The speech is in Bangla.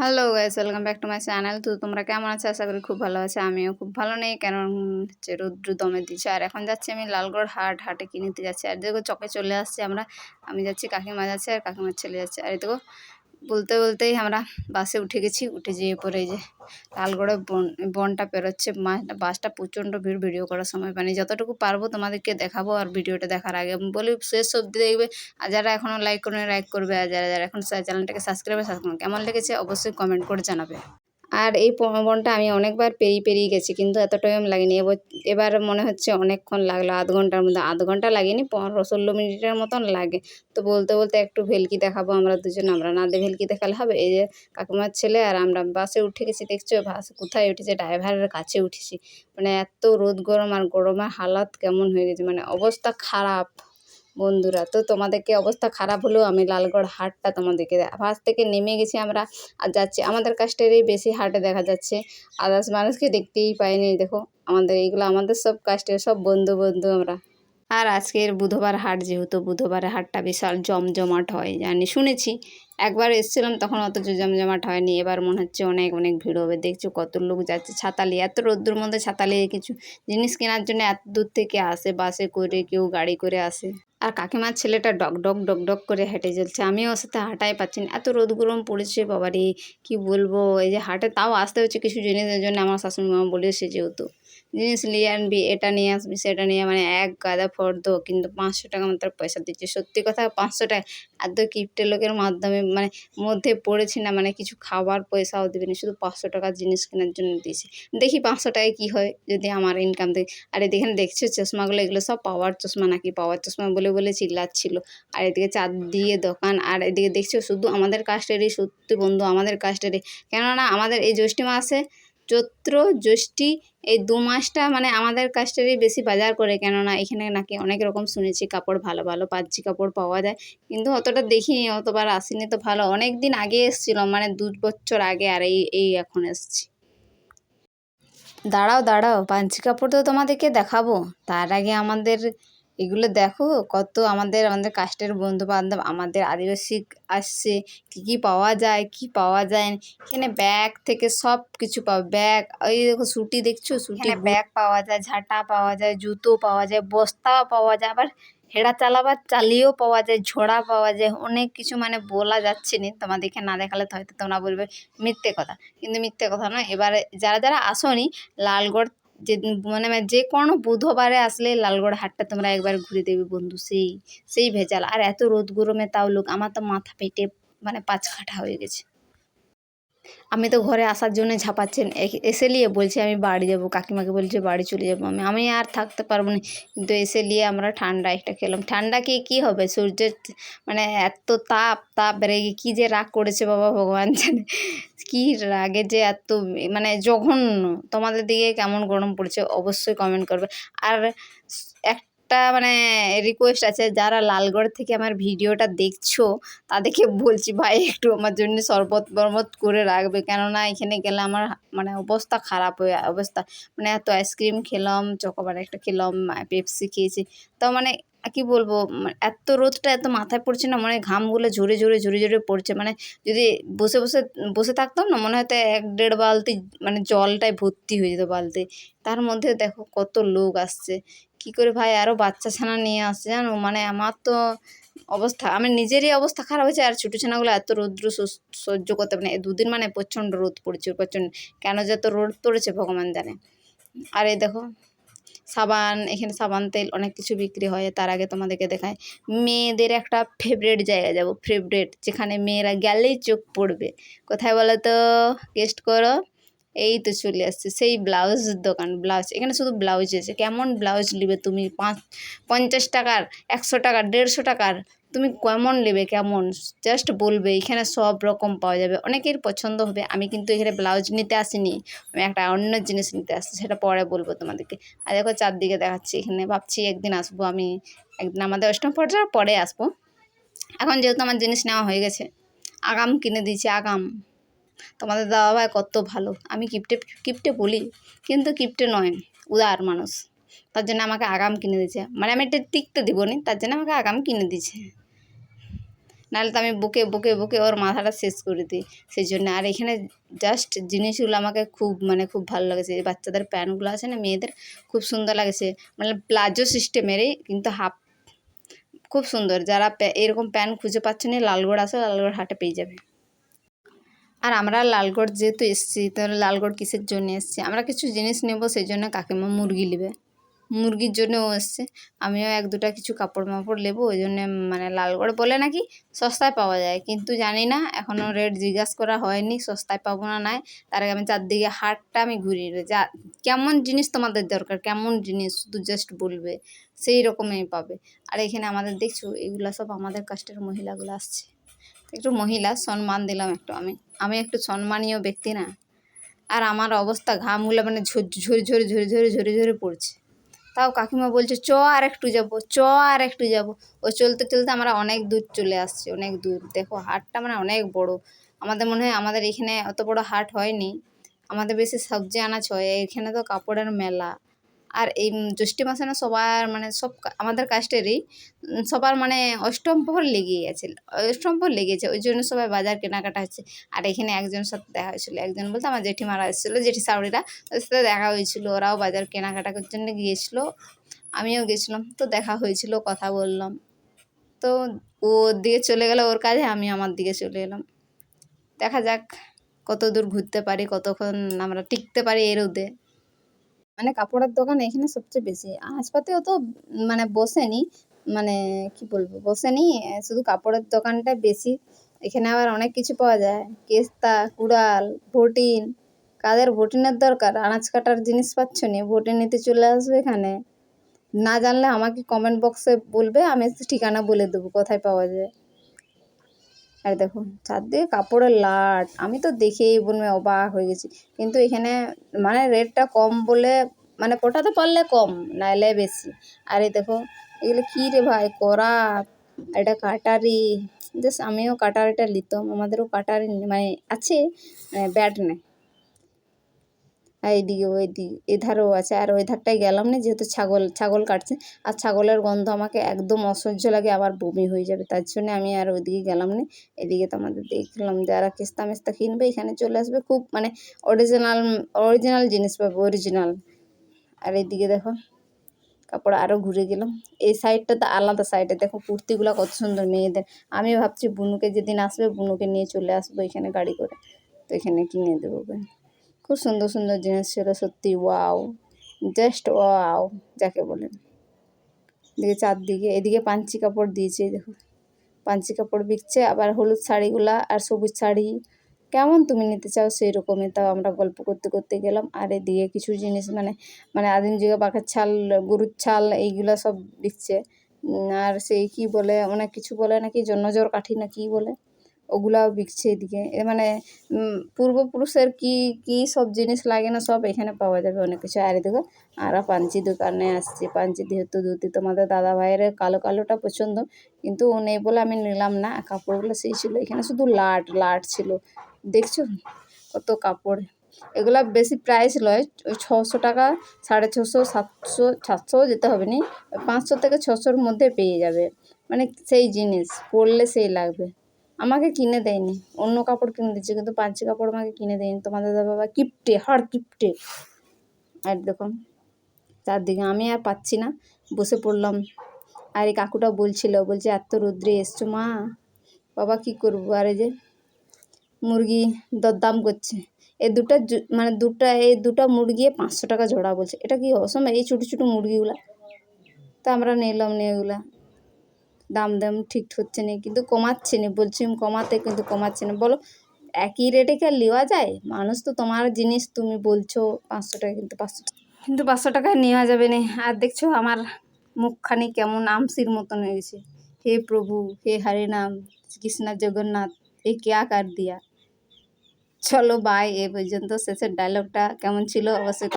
Hello guys welcome back to my channel তো তোমরা কেমন আছো? আশা করি খুব ভালো আছে। আমিও খুব ভালো নেই। কেন হচ্ছে রৌদ্র দমে দিচ্ছে। আর এখন যাচ্ছি আমি লালগড় হাট, হাটে কিনতে যাচ্ছি। আর দেখো চকে চলে আসছে আমরা। আমি যাচ্ছি কাকিমা যাচ্ছে আর কাকিমার ছেলে যাচ্ছে। আর দেখো বলতে বলতেই আমরা বাসে উঠে গেছি, উঠে যেয়ে পরে যে লালগড়ে বন, বনটা পেরোচ্ছে। বাসটা প্রচণ্ড ভিড়, ভিডিও করার সময় পানি যতটুকু পারব তোমাদেরকে দেখাবো আর ভিডিওটা দেখার আগে। বলি শেষ অবধি দেখবে। আর যারা এখনও লাইক করবে লাইক করবে। আর যারা যারা এখন চ্যানেলটাকে সাবস্ক্রাইব সাবস্ক্রাইব কেমন লেগেছে অবশ্যই কমেন্ট করে জানাবে। আর এই বনটা আমি অনেকবার পেরিয়ে পেরিয়ে গেছি, কিন্তু এত টাইম লাগেনি। এবার মনে হচ্ছে অনেকক্ষণ লাগল, আধ ঘণ্টার মধ্যে, আধ ঘণ্টা লাগেনি, পনেরো, ষোলো মিনিটের মতন লাগে। তো বলতে বলতে একটু ভেলকি দেখাবো আমরা দুজন, আমরা না ভেলকি দেখালে হবে? এই যে কাকিমার ছেলে আর আমরা বাসে উঠে গেছি, দেখছ? বাস কোথায় উঠেছে? ড্রাইভারের কাছে উঠেছি। মানে এত রোদ গরম আর গরমের হালাত কেমন হয়ে গেছে মানে অবস্থা খারাপ। বন্ধুরা, তো তোমাদেরকে অবস্থা খারাপ হলেও আমি লালগড় হাটটা তোমাদেরকে বাস থেকে নেমে গেছি আমরা আর যাচ্ছি। আমাদের কাস্টেরই বেশি হাটে দেখা যাচ্ছে। আদার্স মানুষকে দেখতেই পাইনি, দেখো। আমাদের এইগুলো আমাদের সব কাস্টের, সব বন্ধু বন্ধু আমরা। আর আজকের বুধবার হাট, যেহেতু বুধবারে হাটটা বিশাল জমজমাট হয়, জানি, শুনেছি। একবার এসেছিলাম, তখন অত জমজমাট হয়নি। এবার মনে হচ্ছে অনেক অনেক ভিড় হবে। দেখছ, কত লোক যাচ্ছে ছাতা নিয়ে এত রোদ্দুর মধ্যে ছাতা নিয়ে কিছু জিনিস কেনার জন্য এত দূর থেকে আসে, বাসে করে, কেউ গাড়ি করে আসে। আর কাকিমার ছেলেটা ডক ডক ডক ডক করে হেঁটে চলছে। আমিও ওর সাথে হাঁটাই পাচ্ছি না। এত রোদ গরম পড়েছে, বাবারে, কি বলব? এই যে হাটে তাও আসতে হচ্ছে কিছু জিনিসের জন্য। আমার শাশুড়ি মা বলেছে যেহেতু। জিনিস নিয়ে আনবি এটা নিয়ে আসবি, সেটা নিয়ে মানে এক গাদা ফর্দ, কিন্তু পাঁচশো টাকা মাত্র পয়সা দিচ্ছে। সত্যি কথা, পাঁচশো টাকা এত কিপ্টে লোকের মাধ্যমে মানে মধ্যে পড়েছি না মানে কিছু খাবার পয়সাও দেবে না শুধু পাঁচশো টাকার জিনিস কেনার জন্য দিয়েছি। দেখি পাঁচশো টাকায় কী হয়, যদি আমার ইনকাম থাকে আর এদিকে দেখছ চশমাগুলো এগুলো সব পাওয়ার চশমা নাকি? পাওয়ার চশমা বলে বলে চিল্লাচ্ছিল। আর এদিকে চার দিয়ে দোকান, আর এদিকে দেখছ শুধু আমাদের কাস্টেরই সত্যি বন্ধু, আমাদের কাস্টেরই। কেননা আমাদের এই জ্যৈষ্ঠী মাসে চৈত্র জ্যৈষ্ঠী এই দু মাসটা মানে আমাদের কাস্টেরই বেশি বাজার করে কেননা এখানে নাকি অনেক রকম শুনেছি কাপড় ভালো ভালো পাচ্ছি কাপড় পাওয়া যায়। কিন্তু অতটা দেখিনি, অতবার আসিনি তো ভালো। অনেক দিন আগে এসেছিলাম মানে দু বছর আগে আর এই এই এখন এসছি। দাঁড়াও দাঁড়াও, পাঞ্চি কাপড় তো তোমাদেরকে দেখাবো। তার আগে আমাদের এগুলো দেখো কত আমাদের আমাদের কাস্টের বন্ধু বান্ধব আমাদের আদিবাসী আসছে কী কী পাওয়া যায় কি পাওয়া যায়। এখানে ব্যাগ থেকে সব কিছু পাওয়া ব্যাগ ওই দেখো সুটি দেখছ? সুটি ব্যাগ পাওয়া যায় ঝাঁটা পাওয়া যায় জুতো পাওয়া যায় বস্তাও পাওয়া যায় আবার হেঁড়া চালাবার চালিয়েও পাওয়া যায় ঝোড়া পাওয়া যায় অনেক কিছু মানে বলা যাচ্ছে না। তোমাদেরকে না দেখালে হয়তো তোমরা বলবে মিথ্যে কথা। কিন্তু মিথ্যে কথা নয়। এবারে যারা যারা আসোনি লালগড় যে মানে যে কোনো বুধবারে আসলে লালগড় হাটটা তোমরা একবার ঘুরে দেবে বন্ধু, সেই সেই ভেজাল। আর এত রোদ গরমে তাও লোক, আমার তো মাথা পেটে মানে পাঁচ কাঠা হয়ে গেছে। আমি তো ঘরে আসার জন্য ঝাঁপাচ্ছেন। এসে নিয়ে বলছি, আমি বাড়ি যাব। কাকিমাকে বলছে, বাড়ি চলে যাব আমি। আমি আর থাকতে পারব না। কিন্তু এসে নিয়ে আমরা ঠান্ডা একটা খেলাম। ঠান্ডা কি, কী হবে? সূর্যের মানে এত তাপ তাপ বেড়ে গিয়ে কী যে রাগ করেছে বাবা ভগবান জানে। কী রাগে যে এত মানে জঘন্য। তোমাদের দিকে কেমন গরম পড়ছে অবশ্যই কমেন্ট করবে। আর একটা মানে রিকোয়েস্ট আছে, যারা লালগড় থেকে আমার ভিডিওটা দেখছ, তাদেরকে বলছি, ভাই, একটু আমার জন্য শরবত বরবত করে রাখবে। কেননা এখানে গেলে আমার মানে অবস্থা খারাপ হয়ে, অবস্থা মানে এত আইসক্রিম খেলাম, চকোবার একটা খেলাম পেপসি খেয়েছি। তো মানে কি বলব মানে এত রোদটা এত মাথায় পড়ছে না মানে ঘামগুলো ঝরে ঝরে ঝরে ঝরে পড়ছে। মানে যদি বসে বসে বসে থাকতাম না, মনে হয়তো এক দেড় বালতি মানে জলটাই ভর্তি হয়ে যেত বালতি। তার মধ্যে দেখো কত লোক আসছে। কী করে ভাই? আরও বাচ্চা ছানা নিয়ে আসছে জানো? মানে আমার তো অবস্থা, আমার নিজেরই অবস্থা খারাপ হয়েছে। আর ছোটো ছানাগুলো এত রৌদ্র সহ্য- করতে পারে দুদিন মানে প্রচণ্ড রোদ পড়েছে, প্রচণ্ড। কেন যে এত রোদ পড়েছে ভগবান জানে। আর এই দেখো, সাবান, এখানে সাবান তেল অনেক কিছু বিক্রি হয়। তার আগে তোমাদেরকে দেখায় মেয়েদের একটা ফেভারেট জায়গা যাব ফেভারেট যেখানে মেয়েরা গেলেই চোখ পড়বে। কোথায় বলো তো? গেস্ট করো। এই তো চলে আসছে, সেই ব্লাউজ দোকান, ব্লাউজ, এখানে শুধু ব্লাউজ আছে, কেমন ব্লাউজ নেবে তুমি? পাঁচ, পঞ্চাশ টাকার, একশো টাকার, দেড়শো টাকার, তুমি কেমন নেবে, কেমন? জাস্ট বলবে, এখানে সব রকম পাওয়া যাবে। অনেকের পছন্দ হবে, আমি কিন্তু এখানে ব্লাউজ নিতে আসিনি, আমি একটা অন্য জিনিস নিতে আসছি, সেটা পরে বলব তোমাদেরকে। আর দেখো চারদিকে দেখাচ্ছি, এখানে ভাবছি একদিন আসব আমি, একদিন আমাদের অষ্টম পর্যায়ে পরে আসব। এখন যেহেতু আমার জিনিস নেওয়া হয়ে গেছে, আগাম কিনে দিয়েছি, আগাম। তোমাদের দাদা ভাই কত ভালো। আমি কিপ্টে কিপ্টে বলি, কিন্তু কিপ্টে নয় উদার মানুষ। তার জন্য আমাকে আগাম কিনে দিয়েছে। মানে আমি এটা টিকতে দিব নি তার জন্য আমাকে আগাম কিনে দিয়েছে। নাহলে তো আমি বুকে বুকে বুকে ওর মাথাটা শেষ করে দিই। সেই জন্য আর এখানে জাস্ট জিনিসগুলো আমাকে খুব মানে খুব ভালো লাগেছে। বাচ্চাদের প্যান্টগুলো আছে না, মেয়েদের খুব সুন্দর লাগেছে। মানে প্লাজো সিস্টেমেরই, কিন্তু হাফ, খুব সুন্দর। যারা এরকম প্যান্ট খুঁজে পাচ্ছে না লালগড় আসে লালগড় হাটে পেয়ে যাবে। আর আমরা লালগড় যেহেতু এসেছি তো লালগড় কিসের জন্য এসেছি? আমরা কিছু জিনিস নেব, সেই জন্য কাকিমা মুরগি নেবে। মুরগির জন্যও এসছে। আমিও এক দুটা কিছু কাপড় মাপড় নেব, ওই জন্য মানে লালগড় বলে নাকি সস্তায় পাওয়া যায়, কিন্তু জানি না এখনও রেট জিজ্ঞাসা করা হয়নি, সস্তায় পাবো না নাই। তার আগে আমি চারদিকে হাটটা আমি নেব। যা, কেমন জিনিস তোমাদের দরকার, কেমন জিনিস, শুধু জাস্ট বলবে, সেই রকমই পাবে। আর এখানে আমাদের দেখছ, এগুলা সব আমাদের কাস্টের মহিলাগুলো আসছে। একটু মহিলা, সম্মান দিলাম একটু আমি। আমি একটু সম্মানীয় ব্যক্তি না। আর আমার অবস্থা ঘামগুলো মানে ঝর, ঝরে ঝরে ঝরে ঝরে ঝরে পড়ছে। তাও কাকিমা বলছে, চ, আর একটু যাব, চ, আর একটু যাব। ও চলতে চলতে আমরা অনেক দূর চলে আসছি, অনেক দূর। দেখো, হাটটা মানে অনেক বড়। আমাদের মনে হয় আমাদের এখানে অত বড় হাট হয়নি। আমাদের বেশি সবজি আনাজ হয়, এখানে তো কাপড়ের মেলা। আর এই জ্যৈষ্ঠ মাসে না সবার মানে সব আমাদের কাস্টেরই সবার মানে অষ্টম প্রহর লেগেই আছে। অষ্টম প্রহর লেগেছে, ওই জন্য সবাই বাজার কেনাকাটা হচ্ছে। আর এখানে একজনের সাথে দেখা হয়েছিল। একজন বলতে আমার জেঠিমারা এসেছিল, জেঠি সাউরিরা ওদের সাথে দেখা হয়েছিল। ওরাও বাজার কেনাকাটার জন্য গিয়েছিল। আমিও গেছিলাম, তো দেখা হয়েছিল, কথা বললাম। তো ওর দিকে চলে গেল ওর কাজে, আমি আমার দিকে চলে এলাম। দেখা যাক কত দূর ঘুরতে পারি, কতক্ষণ আমরা টিকতে পারি এর রোদে। মানে কাপড়ের দোকান এখানে সবচেয়ে বেশি। আঁচপাতে তো মানে বসেনি মানে কি বলব, বসেনি, শুধু কাপড়ের দোকানটা বেশি। এখানে আবার অনেক কিছু পাওয়া যায়, কেস্তা, কুড়াল, ভটিন, কাদের ভটিনের দরকার? আনাজ কাটার জিনিস পাচ্ছ নি? ভটিন নিতে চলে আসবে এখানে? না জানলে আমাকে কমেন্ট বক্সে বলবে, আমি ঠিকানা বলে দেবো, কোথায় পাওয়া যায়। আর দেখো চারদিকে কাপড়ের লাট। আমি তো দেখেই বলবে অবাক হয়ে গেছি। কিন্তু এখানে মানে রেটটা কম বলে মানে পটাতে পারলে কম, নাইলে বেশি। আর এই দেখো, এগুলো কী রে ভাই করা এটা কাটারি। জাস্ট আমিও কাটারিটা নিতাম আমাদেরও কাটারি মানে আছে ব্যাট নেই। এইদিকে ওইদিকে এধারেও আছে। আর ওই ধারটায় গেলাম না, যেহেতু ছাগল ছাগল কাটছে। আর ছাগলের গন্ধ আমাকে একদম অসহ্য লাগে, আবার বমি হয়ে যাবে। তার জন্য আমি আর ওইদিকে গেলাম না। এদিকে তো আমাদের দেখলাম যারা কিস্তা মিস্তা কিনবে, এখানে চলে আসবে। খুব মানে অরিজিনাল অরিজিনাল জিনিস পাবে অরিজিনাল আর এদিকে দেখো, কাপড় আরও ঘুরে গেলাম। এই সাইডটা তো আলাদা সাইডে দেখো, কুর্তিগুলো কত সুন্দর মেয়েদের। আমি ভাবছি বুনুকে যেদিন আসবে, বুনুকে নিয়ে চলে আসব এখানে গাড়ি করে। তো এখানে কিনে দেবো। খুব সুন্দর সুন্দর জিনিস ছিল, সত্যি ওয়াও জাস্ট ওয়াও যাকে বলেন এদিকে চারদিকে, এদিকে পাঞ্চি কাপড় দিয়েছে, দেখো। পাঞ্চি কাপড় বিকছে, আবার হলুদ শাড়িগুলা আর সবুজ শাড়ি। কেমন তুমি নিতে চাও সেই রকমই তাও আমরা গল্প করতে করতে গেলাম। আর এদিকে কিছু জিনিস মানে মানে আদিম যুগে বাঘের ছাল, গরুর ছাল, এইগুলা সব বিকছে। আর সেই কি বলে, অনেক কিছু বলে, নাকি জন্মজোর কাঠি, না কি বলে? ওগুলাও বিকছে এদিকে। মানে পূর্বপুরুষের কি কি সব জিনিস লাগে না সব এখানে পাওয়া যাবে অনেক কিছু। আর দেখো আমরা পাঞ্চি দোকানে আসছি। পাঞ্চি যেহেতু ধুতি তোমাদের দাদা ভাইয়ের কালো কালোটা পছন্দ, কিন্তু নেই বলে আমি নিলাম না। কাপড়গুলো সেই ছিল, এখানে শুধু লাট লাট ছিল। দেখছ? কত কাপড়। এগুলা বেশি প্রাইস নয় ওই ছশো টাকা, সাড়ে ছশো, সাতশো সাতশোও যেতে হবে না, পাঁচশো থেকে ছশোর মধ্যে পেয়ে যাবে। মানে সেই জিনিস, পরলে সেই লাগবে। আমাকে কিনে দেয়নি। অন্য কাপড় কিনে দিচ্ছে, কিন্তু পাঞ্চি কাপড় আমাকে কিনে দেয়নি। তোমাদের দাদা বাবা কিপটে হাড় কিপটে। আর দেখুন চারদিকে আমি আর পাচ্ছি না, বসে পড়লাম। আর এই কাকুটা বলছিল, বলছে, এত রৌদ্রে এসছো মা, বাবা কি করব? আর যে মুরগি দরদাম করছে। এই দুটা মানে দুটা এই দুটা মুরগি পাঁচশো টাকা জোড়া বলছে। এটা কি অসময় এই ছোটো ছোটো মুরগিগুলা। তা আমরা নিলাম নি এগুলা। দাম দাম ঠিক হচ্ছে না, কিন্তু কমাচ্ছে না, বলছি কমাতে কিন্তু কমাচ্ছে না। বলো, একই রেটে কি আর নেওয়া যায়? মানুষ তো তোমার জিনিস তুমি বলছো, পাঁচশো টাকা কিন্তু পাঁচশো কিন্তু পাঁচশো টাকায় নেওয়া যাবে না। আর দেখছ, আমার মুখখানি কেমন আমসির মতন হয়ে গেছে। হে প্রভু, হে হরে নাম, কৃষ্ণ জগন্নাথ, এ কেয়া কার দিয়া। চলো বাই এ পর্যন্ত শেষের ডায়লগটা কেমন ছিল? অবশ্যই